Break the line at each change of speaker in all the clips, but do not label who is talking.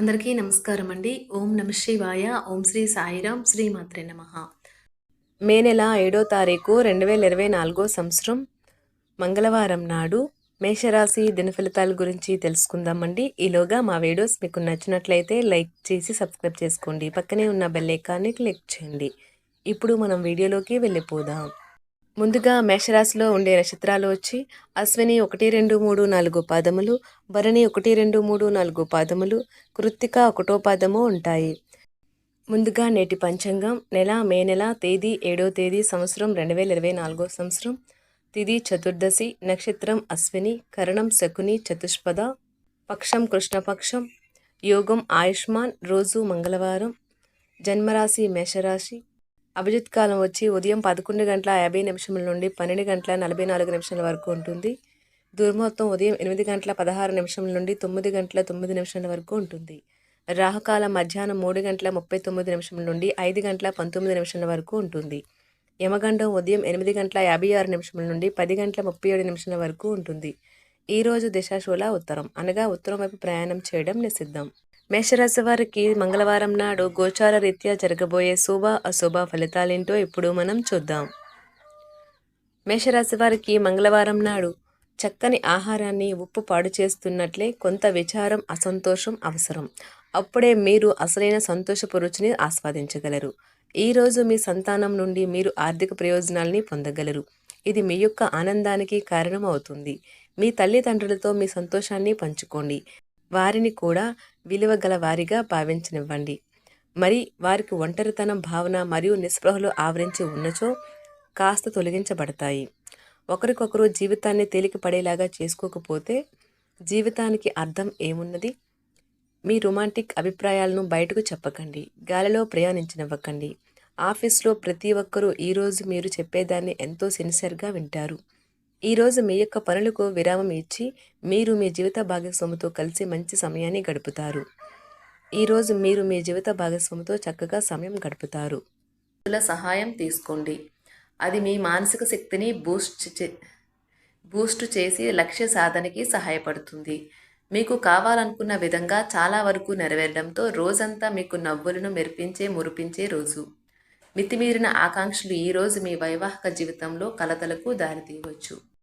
అందరికీ నమస్కారం అండి ఓం నమ శివాయ. ఓం శ్రీ సాయిరాం. శ్రీ మాత్రే నమ. మే నెల ఏడో తారీఖు రెండు వేల ఇరవై నాలుగో సంవత్సరం మంగళవారం నాడు మేషరాశి దిన ఫలితాల గురించి తెలుసుకుందామండి. ఈలోగా మా వీడియోస్ మీకు నచ్చినట్లయితే లైక్ చేసి సబ్స్క్రైబ్ చేసుకోండి. పక్కనే ఉన్న బెల్ ఐకాన్ని క్లిక్ చేయండి. ఇప్పుడు మనం వీడియోలోకి వెళ్ళిపోదాం. ముందుగా మేషరాశిలో ఉండే నక్షత్రాలు వచ్చి అశ్విని ఒకటి రెండు మూడు నాలుగు పాదములు భరణి ఒకటి రెండు మూడు నాలుగు పాదములు కృత్తిక ఒకటో పాదము ఉంటాయి. ముందుగా నేటి పంచాంగం నెల మే నెల తేదీ ఏడో తేదీ సంవత్సరం రెండు వేల ఇరవై నాలుగో సంవత్సరం తిది చతుర్దశి నక్షత్రం అశ్విని కరణం శకుని చతుష్పద పక్షం కృష్ణపక్షం యోగం ఆయుష్మాన్ రోజు మంగళవారం జన్మరాశి మేషరాశి అభిజిత్ కాలం వచ్చి ఉదయం పదకొండు గంటల యాభై నిమిషముల నుండి పన్నెండు గంటల నలభై నాలుగు నిమిషాల వరకు ఉంటుంది. దుర్ముహూర్తం ఉదయం ఎనిమిది గంటల పదహారు నిమిషముల నుండి తొమ్మిది గంటల తొమ్మిది నిమిషాల వరకు ఉంటుంది. రాహుకాలం మధ్యాహ్నం మూడు గంటల ముప్పై తొమ్మిది నిమిషముల నుండి ఐదు గంటల పంతొమ్మిది నిమిషాల వరకు ఉంటుంది. యమగండం ఉదయం ఎనిమిది గంటల యాభై ఆరు నిమిషముల నుండి పది గంటల ముప్పై ఏడు నిమిషాల వరకు ఉంటుంది. ఈరోజు దిశాశూల ఉత్తరం అనగా ఉత్తరం వైపు ప్రయాణం చేయడం నిషిద్ధం. మేషరాశి వారికి మంగళవారం నాడు గోచార రీత్యా జరగబోయే శుభ అశుభ ఫలితాలేంటో ఇప్పుడు మనం చూద్దాం. మేషరాశి వారికి మంగళవారం నాడు చక్కని ఆహారాన్ని ఉప్పు పాడు చేస్తున్నట్లే కొంత విచారం అసంతోషం అవసరం. అప్పుడే మీరు అసలైన సంతోషపు రుచిని ఆస్వాదించగలరు. ఈరోజు మీ సంతానం నుండి మీరు ఆర్థిక ప్రయోజనాల్ని పొందగలరు. ఇది మీ యొక్క ఆనందానికి కారణం అవుతుంది మీ తల్లిదండ్రులతో మీ సంతోషాన్ని పంచుకోండి. వారిని కూడా విలువ గల వారిగా భావించనివ్వండి. మరి వారికి ఒంటరితనం భావన మరియు నిస్పృహలు ఆవరించి ఉన్నచో కాస్త తొలగించబడతాయి. ఒకరికొకరు జీవితాన్ని తేలిక పడేలాగా చేసుకోకపోతే జీవితానికి అర్థం ఏమున్నది? మీ రొమాంటిక్ అభిప్రాయాలను బయటకు చెప్పకండి. గాలిలో ప్రయాణించనివ్వకండి. ఆఫీస్లో ప్రతి ఒక్కరూ ఈరోజు మీరు చెప్పేదాన్ని ఎంతో సిన్సియర్గా వింటారు. ఈరోజు మీ యొక్క పనులకు విరామం ఇచ్చి మీరు మీ జీవిత భాగస్వామితో కలిసి మంచి సమయాన్ని గడుపుతారు. ఈరోజు మీరు మీ జీవిత భాగస్వామితో చక్కగా సమయం గడుపుతారు. సహాయం తీసుకోండి. అది మీ మానసిక శక్తిని బూస్ట్ చే బూస్ట్ చేసి లక్ష్య సాధనకి సహాయపడుతుంది. మీకు కావాలనుకున్న విధంగా చాలా వరకు నెరవేరడంతో రోజంతా మీకు నవ్వులను మెరిపించే మురిపించే రోజు. మితిమీరిన ఆకాంక్షలు ఈరోజు మీ వైవాహిక జీవితంలో కలతలకు దారితీయవచ్చు.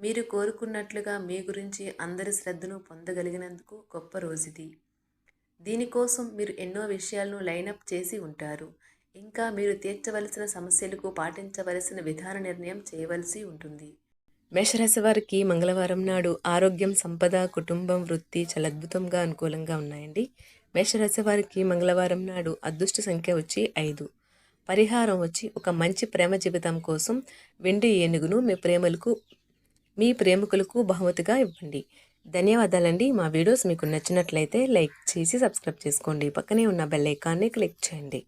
మీరు కోరుకున్నట్లుగా మీ గురించి అందరి శ్రద్ధను పొందగలిగినందుకు గొప్ప రోజుది. దీనికోసం మీరు ఎన్నో విషయాలను లైనప్ చేసి ఉంటారు. ఇంకా మీరు తీర్చవలసిన సమస్యలకు పాటించవలసిన విధాన నిర్ణయం చేయవలసి ఉంటుంది. మేషరాశి వారికి మంగళవారం నాడు ఆరోగ్యం సంపద కుటుంబం వృత్తి చాలా అద్భుతంగా అనుకూలంగా ఉన్నాయండి. మేషరాశి వారికి మంగళవారం నాడు అదృష్ట సంఖ్య వచ్చి ఐదు. పరిహారం వచ్చి ఒక మంచి ప్రేమ జీవితం కోసం వెండి ఏనుగును మీ ప్రేమలకు మీ ప్రేమికులకు బహుమతిగా ఇవ్వండి. ధన్యవాదాలండి. మా వీడియోస్ మీకు నచ్చినట్లయితే లైక్ చేసి సబ్స్క్రైబ్ చేసుకోండి. పక్కనే ఉన్న బెల్ ఐకాన్ని క్లిక్ చేయండి.